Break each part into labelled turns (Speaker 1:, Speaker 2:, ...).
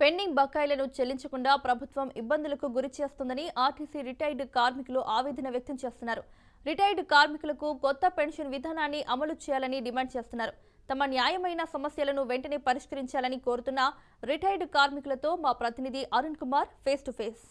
Speaker 1: Pending బకాయిలను చెల్లించకుండా ప్రభుత్వం ఇబ్బందులకు గురి చేస్తుందని ఆర్టీసీ రిటైర్డ్ కార్మికులు ఆవేదన వ్యక్తం చేస్తున్నారు. రిటైర్డ్ కార్మికులకు కొత్త పెన్షన్ విధానాన్ని అమలు చేయాలని డిమాండ్ చేస్తున్నారు. తమ న్యాయమైన సమస్యలను వెంటనే పరిష్కరించాలని కోరుతున్న రిటైర్డ్ కార్మికులతో మా ప్రతినిధి Arun Kumar face to face.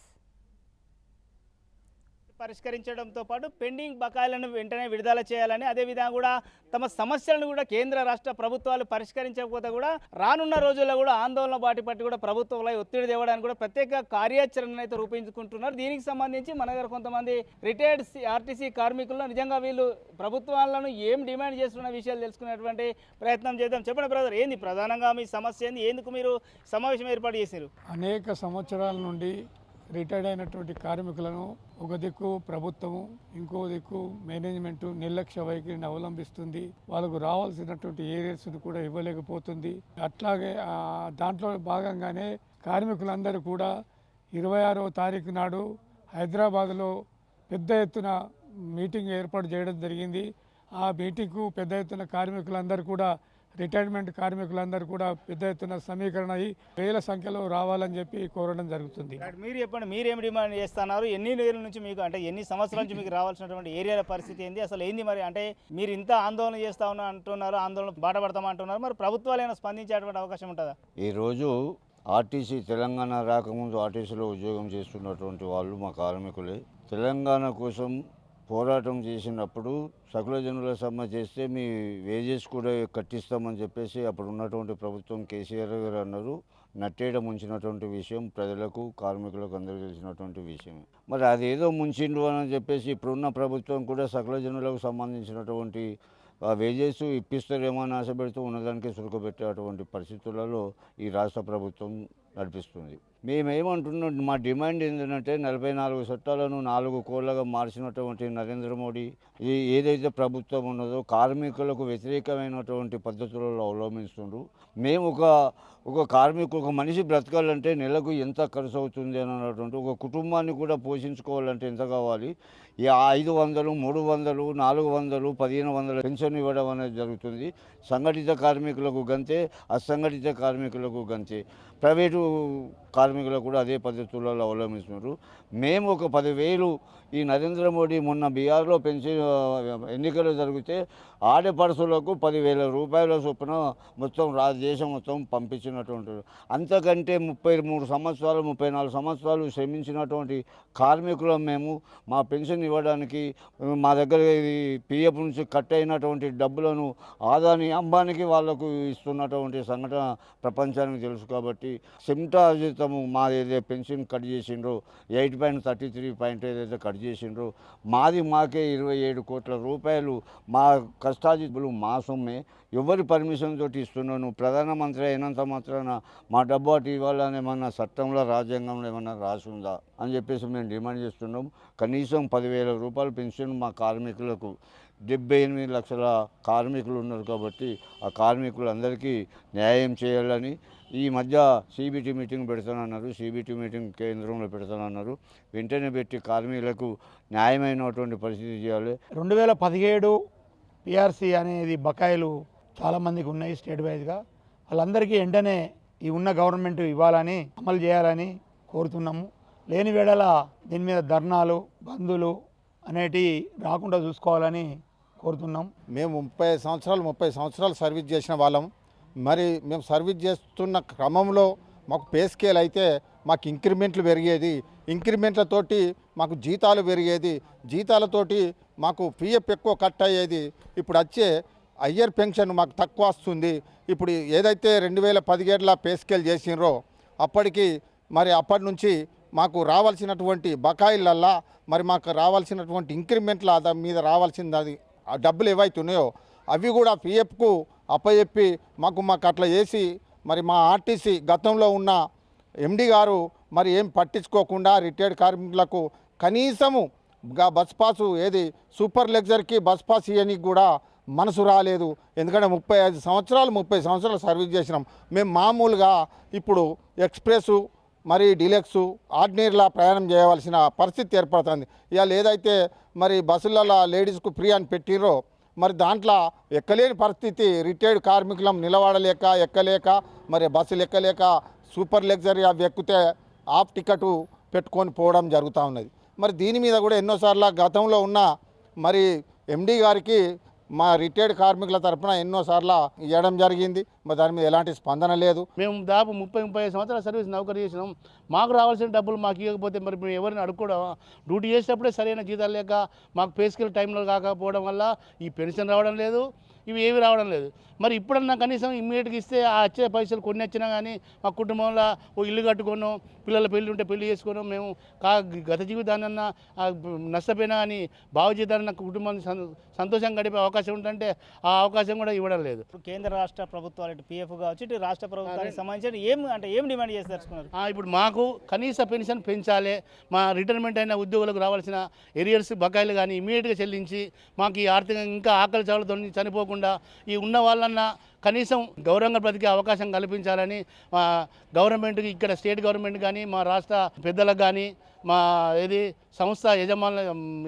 Speaker 2: పరిష్కరించడంతో పాటు పెండింగ్ బకాయిలను వెంటనే విడుదల చేయాలని అదేవిధంగా కూడా తమ సమస్యలను కూడా కేంద్ర రాష్ట్ర ప్రభుత్వాలు పరిష్కరించకపోతే కూడా రానున్న రోజుల్లో కూడా ఆందోళన బాటి పట్టి కూడా ప్రభుత్వంలో ఒత్తిడి తేవడానికి కూడా ప్రత్యేక కార్యాచరణ అయితే రూపించుకుంటున్నారు దీనికి సంబంధించి మన దగ్గర కొంతమంది రిటైర్డ్ ఆర్టీసీ కార్మికుల్లో నిజంగా వీళ్ళు ప్రభుత్వాలను ఏం డిమాండ్ చేస్తున్న విషయాలు తెలుసుకునేటువంటి ప్రయత్నం చేద్దాం. చెప్పండి బ్రదర్ ఏంది ప్రధానంగా మీ సమస్య ఏంది? ఎందుకు మీరు సమావేశం ఏర్పాటు చేశారు?
Speaker 3: అనేక సంవత్సరాల నుండి రిటైర్డ్ అయినటువంటి కార్మికులను ఒక దిక్కు ప్రభుత్వము ఇంకో దిక్కు మేనేజ్మెంట్ నిర్లక్ష్య వైఖరిని అవలంబిస్తుంది. వాళ్ళకు రావాల్సినటువంటి ఏరియాస్ కూడా ఇవ్వలేకపోతుంది. అట్లాగే దాంట్లో భాగంగానే కార్మికులందరూ కూడా ఇరవై ఆరవ తారీఖు నాడు హైదరాబాద్లో పెద్ద ఎత్తున మీటింగ్ ఏర్పాటు చేయడం జరిగింది. ఆ మీటింగ్కు పెద్ద ఎత్తున కార్మికులందరూ కూడా రిటైర్మెంట్ కార్మికులందరూ కూడా పెద్ద ఎత్తున సమీకరణ అయ్యి వేల సంఖ్యలో రావాలని చెప్పి కోరడం జరుగుతుంది.
Speaker 2: మీరు చెప్పండి మీరు డిమాండ్ చేస్తున్నారు? ఎన్ని నెలల నుంచి మీకు అంటే ఎన్ని సంవత్సరాల నుంచి మీకు రావాల్సినటువంటి ఏరియాల పరిస్థితి ఏంది? అసలు ఏంది మరి? అంటే మీరు ఇంత ఆందోళన చేస్తా ఉన్నా అంటున్నారు ఆందోళన బాట పడతామంటున్నారు మరి ప్రభుత్వాలు ఏమైనా స్పందించేటువంటి అవకాశం ఉంటుందా?
Speaker 4: ఈరోజు ఆర్టీసీ తెలంగాణ రాకముందు ఆర్టీసీలో ఉద్యోగం చేస్తున్నటువంటి వాళ్ళు మా కార్మికులే. తెలంగాణ కోసం పోరాటం చేసినప్పుడు సకల జనుల సమ్మె చేస్తే మీ వేజెస్ కూడా కట్టిస్తామని చెప్పేసి అప్పుడు ఉన్నటువంటి ప్రభుత్వం కేసీఆర్ గారు అన్నారు. నట్టేయడం ముంచినటువంటి విషయం ప్రజలకు కార్మికులకు అందరికీ తెలిసినటువంటి విషయం. మరి అదేదో ముంచిండు అని చెప్పేసి ఇప్పుడున్న ప్రభుత్వం కూడా సకల జనులకు సంబంధించినటువంటి వేజెస్ ఇప్పిస్తారేమో అని ఆశపెడుతూ ఉన్నదానికి సురుకబెట్టేటువంటి పరిస్థితులలో ఈ రాష్ట్ర ప్రభుత్వం నడిపిస్తుంది. మేమేమంటున్నాం మా డిమాండ్ ఏంటంటే నలభై నాలుగు చట్టాలను నాలుగు కోళ్ళగా మార్చినటువంటి నరేంద్ర మోడీ ఈ ఏదైతే ప్రభుత్వం ఉన్నదో కార్మికులకు వ్యతిరేకమైనటువంటి పద్ధతులలో అవలంబిస్తుండ్రు. మేము ఒక ఒక కార్మికు ఒక మనిషి బ్రతకాలంటే నెలకు ఎంత ఖర్చు అవుతుంది అని అన్నటువంటి ఒక కుటుంబాన్ని కూడా పోషించుకోవాలంటే ఎంత కావాలి? ఈ ఐదు వందలు మూడు వందలు నాలుగు వందలు పదిహేను వందలు పెన్షన్ ఇవ్వడం అనేది జరుగుతుంది. సంఘటిత కార్మికులకు గంతే అసంఘటిత కార్మికులకు గంతే. ప్రైవేటు కార్మికులు కూడా అదే పద్ధతులలో అవలంబిస్తున్నారు. మేము ఒక పదివేలు ఈ నరేంద్ర మోడీ మొన్న బీహార్లో పెన్షన్ ఎన్నికలు జరిగితే ఆడపడుసులకు పదివేల రూపాయల చొప్పున మొత్తం రా దేశం మొత్తం పంపించినటువంటి అంతకంటే ముప్పై మూడు సంవత్సరాలు ముప్పై నాలుగు సంవత్సరాలు శ్రమించినటువంటి కార్మికులం మేము. మా పెన్షన్ ఇవ్వడానికి మా దగ్గర ఇది పిఎఫ్ నుంచి కట్ అయినటువంటి డబ్బులను ఆదాని అంబానికి వాళ్ళకు ఇస్తున్నటువంటి సంఘటన ప్రపంచానికి తెలుసు కాబట్టి సిమ్టా జీతము మాది ఏదైతే పెన్షన్ కట్ చేసిండ్రు eight point thirty three point ఏదైతే కట్ చేసిండ్రు మాది మాకే ఇరవై ఏడు కోట్ల రూపాయలు మా కష్టాజితులు మా సొమ్మే. ఎవరి పర్మిషన్ తోటి ఇస్తున్నాను? ప్రధానమంత్రి అయినంత మాత్రాన మా డబ్బు అటు ఇవ్వాలని ఏమన్నా చట్టంలో రాజ్యాంగంలో ఏమన్నా రాసి ఉందా అని చెప్పేసి మేము డిమాండ్ చేస్తున్నాం. కనీసం పదివేల రూపాయల పెన్షన్ మా కార్మికులకు. డెబ్బై ఎనిమిది లక్షల కార్మికులు ఉన్నారు కాబట్టి ఆ కార్మికులందరికీ న్యాయం చేయాలని ఈ మధ్య సిబిటి మీటింగ్ పెడతానన్నారు. సిబిటి మీటింగ్ కేంద్రంలో పెడతానన్నారు. వెంటనే పెట్టి కార్మికులకు న్యాయమైనటువంటి పరిస్థితి చేయాలి.
Speaker 5: రెండు వేల పదిహేడు పిఆర్సీ అనేది బకాయిలు చాలామందికి ఉన్నాయి స్టేట్ వైజ్గా. వాళ్ళందరికీ వెంటనే ఈ ఉన్న గవర్నమెంట్ ఇవ్వాలని అమలు చేయాలని కోరుతున్నాము. లేని వేళల దీని మీద ధర్నాలు బంధులు అనేటివి రాకుండా చూసుకోవాలని కోరుతున్నాం.
Speaker 6: మేము ముప్పై సంవత్సరాలు ముప్పై సంవత్సరాలు సర్వీస్ చేసిన వాళ్ళం. మరి మేము సర్వీస్ చేస్తున్న క్రమంలో మాకు పే స్కేల్ అయితే మాకు ఇంక్రిమెంట్లు పెరిగేది. ఇంక్రిమెంట్లతోటి మాకు జీతాలు పెరిగేది. జీతాలతోటి మాకు పిఎఫ్ ఎక్కువ కట్ అయ్యేది. ఇప్పుడు వచ్చే అయ్యర్ పెన్షన్ మాకు తక్కువ వస్తుంది. ఇప్పుడు ఏదైతే రెండు వేల పదిహేడులో పే స్కేల్ చేసినరో అప్పటికి మరి అప్పటి నుంచి మాకు రావాల్సినటువంటి బకాయిలల్లా మరి మాకు రావాల్సినటువంటి ఇంక్రిమెంట్ల దాని మీద రావాల్సింది అది ఆ డబ్బులు ఏవైతే ఉన్నాయో అవి కూడా పిఎఫ్కు అప్పచెప్పి మాకు మాకు అట్లా చేసి మరి మా ఆర్టీసీ గతంలో ఉన్న ఎండి గారు మరి ఏం పట్టించుకోకుండా రిటైర్డ్ కార్మికులకు కనీసము బస్ పాసు ఏది సూపర్ లెగ్జర్కి బస్ పాస్ ఇవ్వనికి కూడా మనసు రాలేదు. ఎందుకంటే ముప్పై ఐదు సంవత్సరాలు ముప్పై సంవత్సరాలు సర్వీస్ చేసినాం. మేము మామూలుగా ఇప్పుడు ఎక్స్ప్రెస్ మరి డిలెక్స్ ఆర్డినరీలా ప్రయాణం చేయవలసిన పరిస్థితి ఏర్పడుతుంది. ఇవాళ ఏదైతే మరి బస్సులలో లేడీస్కు ఫ్రీ అని పెట్టిరో మరి దాంట్లో ఎక్కలేని పరిస్థితి. రిటైర్డ్ కార్మికులం నిలబడలేక ఎక్కలేక మరి బస్సులు ఎక్కలేక సూపర్ లగ్జరీ అవి ఎక్కితే ఆఫ్ టికెట్ పెట్టుకొని పోవడం జరుగుతూ ఉన్నది. మరి దీని మీద కూడా ఎన్నోసార్లు గతంలో ఉన్న మరి ఎండీ గారికి మా రిటైర్డ్ కార్మికుల తరఫున ఎన్నోసార్లు ఇవ్వడం జరిగింది. మరి దాని మీద ఎలాంటి స్పందన లేదు.
Speaker 7: మేము దాదాపు ముప్పై ముప్పై సంవత్సరాల సర్వీస్ నౌకరీ చేసినాం. మాకు రావాల్సిన డబ్బులు మాకు ఇవ్వకపోతే మరి మేము ఎవరిని అడుక్కోవడం డ్యూటీ చేసేటప్పుడే సరైన జీతాలు లేక మాకు పే స్కేల్ టైంలో కాకపోవడం వల్ల ఈ పెన్షన్ రావడం లేదు. ఇవి ఏవి రావడం లేదు. మరి ఇప్పుడన్నా కనీసం ఇమ్మీడియట్గా ఇస్తే ఆ వచ్చే పైసలు కొన్ని వచ్చినా కానీ మా కుటుంబంలో ఓ ఇల్లు కట్టుకోను పిల్లల పెళ్ళి ఉంటే పెళ్ళి చేసుకోను మేము కా గత జీవితాన్నన్నా ఆ నష్టపోయినా కానీ బాగు జీతాన్ని కుటుంబాన్ని సంతోషంగా గడిపే అవకాశం ఉంటుంటే ఆ అవకాశం కూడా ఇవ్వడం లేదు.
Speaker 2: కేంద్ర రాష్ట్ర ప్రభుత్వాలు ఇటు పిఎఫ్ కావచ్చు ఇటు రాష్ట్ర ప్రభుత్వానికి సంబంధించి ఏం అంటే ఏం డిమాండ్ చేసి
Speaker 7: ఇప్పుడు మాకు కనీస పెన్షన్ పెంచాలి మా రిటైర్మెంట్ అయిన ఉద్యోగులకు రావాల్సిన ఎరియర్స్ బకాయిలు కానీ ఇమీడియట్గా చెల్లించి మాకు ఈ ఆర్థికంగా ఇంకా ఆకలి చావులతో చనిపోకుండా ఈ ఉన్న వాళ్ళన్నా కనీసం గౌరవంగా బ్రతికే అవకాశం కల్పించాలని మా గవర్నమెంట్కి ఇక్కడ స్టేట్ గవర్నమెంట్ కానీ మా రాష్ట్ర పెద్దలకు కానీ మా ఏది సంస్థ యజమానుల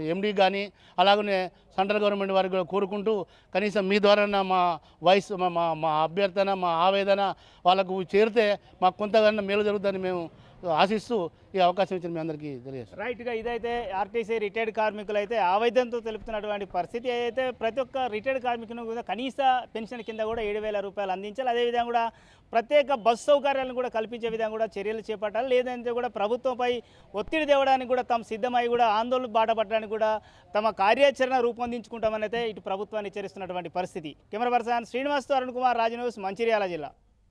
Speaker 7: ఎండీ కానీ అలాగనే సెంట్రల్ గవర్నమెంట్ వారికి కూడా కోరుకుంటూ కనీసం మీ ద్వారా మా వాయిస్ మా మా మా అభ్యర్థన మా ఆవేదన వాళ్ళకు చేరితే మాకు కొంతగానో మేలు జరుగుతుందని మేము ఆశిస్తూ ఈ అవకాశం ఇచ్చిన మీ అందరికీ తెలియజేస్తాను
Speaker 2: రైట్గా ఇదైతే ఆర్టీసీ రిటైర్డ్ కార్మికులు అయితే ఆవేదనతో తెలుపుతున్నటువంటి పరిస్థితి అయితే ప్రతి ఒక్క రిటైర్డ్ కార్మికుని కూడా కనీస పెన్షన్ కింద కూడా ఏడు వేల రూపాయలు అందించాలి. అదేవిధంగా కూడా ప్రత్యేక బస్సు సౌకర్యాలను కూడా కల్పించే విధంగా కూడా చర్యలు చేపట్టాలి. లేదంటే కూడా ప్రభుత్వంపై ఒత్తిడి తేవడానికి కూడా తాము సిద్ధమై కూడా ఆందోళన బాటపడడానికి కూడా తమ కార్యాచరణ రూపొందించుకుంటామని అయితే ఇటు ప్రభుత్వాన్ని హెచ్చరిస్తున్నటువంటి పరిస్థితి. కెమెరా పర్సన్ శ్రీనివాస్తో అరుణ్ కుమార్ రాజు మంచిర్యాల జిల్లా.